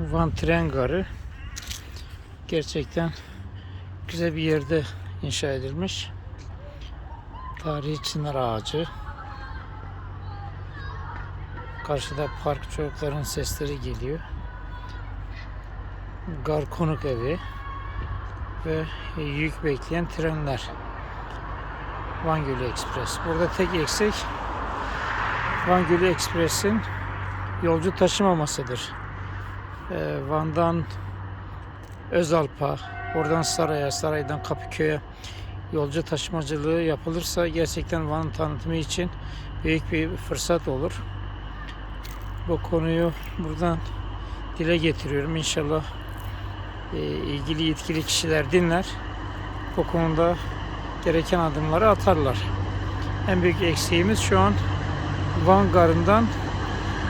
Van Tren Garı gerçekten güzel bir yerde inşa edilmiş. Tarihi çınar ağacı. Karşıda park çocukların sesleri geliyor. Gar konuk evi ve yük bekleyen trenler. Van Gölü Ekspres. Burada tek eksik Van Gölü Ekspres'in yolcu taşımamasıdır. Ee, Van'dan Özalp'a, oradan Saray'a, Saray'dan Kapıköy'e yolcu taşımacılığı yapılırsa gerçekten Van'ın tanıtımı için büyük bir fırsat olur. Bu konuyu buradan dile getiriyorum. İnşallah e, ilgili yetkili kişiler dinler. Bu konuda gereken adımları atarlar. En büyük eksiğimiz şu an Van Garı'ndan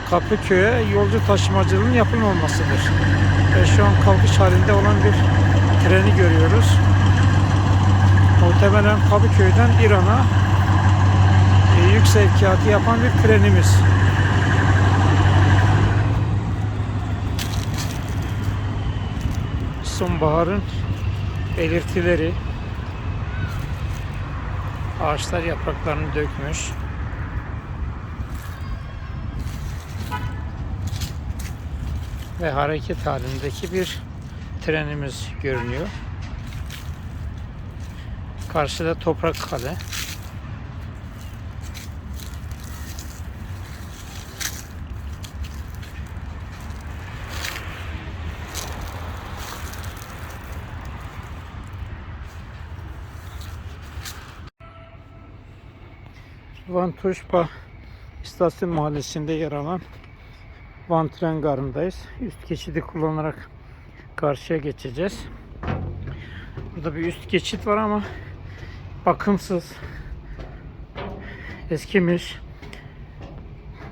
Kapıköy'e yolcu taşımacılığının yapılmamasıdır. Ve şu an kalkış halinde olan bir treni görüyoruz. Muhtemelen Kapıköy'den İran'a e, yük sevkiyatı yapan bir trenimiz. Sonbaharın belirtileri ağaçlar yapraklarını dökmüş. Ve hareket halindeki bir trenimiz görünüyor. Karşıda toprak kale. Van Tuşba İstasyon Mahallesi'nde yer alan Van Tren Garı'ndayız. Üst geçidi kullanarak karşıya geçeceğiz. Burada bir üst geçit var ama bakımsız. Eskimiş.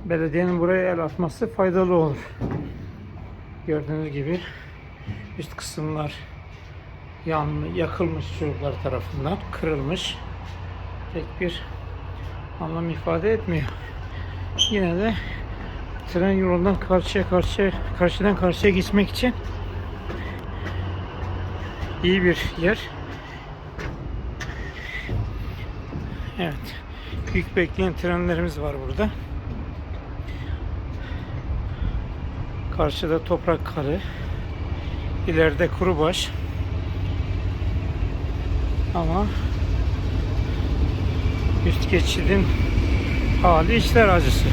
Belediyenin buraya el atması faydalı olur. Gördüğünüz gibi üst kısımlar yanmış, yakılmış çocuklar tarafından kırılmış. Pek bir anlam ifade etmiyor. Yine de tren yolundan karşıya karşıya karşıdan karşıya geçmek için iyi bir yer. Evet. Yük bekleyen trenlerimiz var burada. Karşıda toprak kale. İleride Kurubaş. Ama üst geçidin hali içler acısı.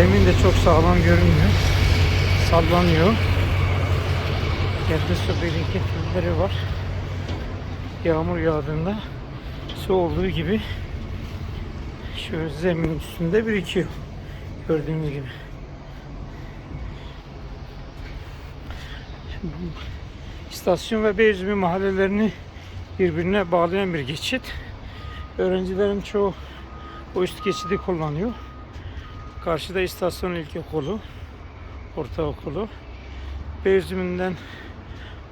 Zemin de çok sağlam görünmüyor. Sallanıyor. Yerde su birikintileri var. Yağmur yağdığında su olduğu gibi şu zemin üstünde birikiyor. Gördüğünüz gibi. İstasyon ve Beyazmi mahallelerini birbirine bağlayan bir geçit. Öğrencilerin çoğu bu üst geçidi kullanıyor. Karşıda istasyon ilkokulu, ortaokulu. Beyazımi'nden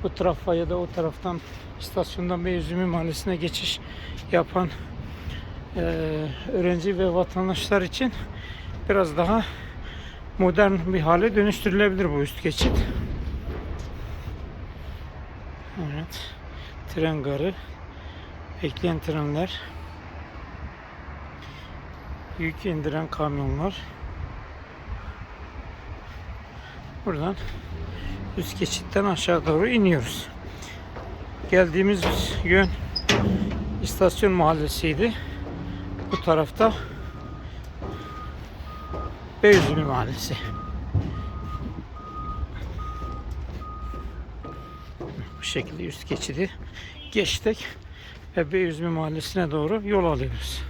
bu tarafa ya da o taraftan istasyondan Beyazımi mahallesine geçiş yapan eee, öğrenci ve vatandaşlar için biraz daha modern bir hale dönüştürülebilir bu üst geçit. Evet. Tren garı. Bekleyen trenler. Yük indiren kamyonlar. Buradan üst geçitten aşağı doğru iniyoruz. Geldiğimiz yön istasyon mahallesiydi. Bu tarafta Beyazımi mahallesi. Bu şekilde üst geçidi geçtik ve Beyazımi mahallesine doğru yol alıyoruz.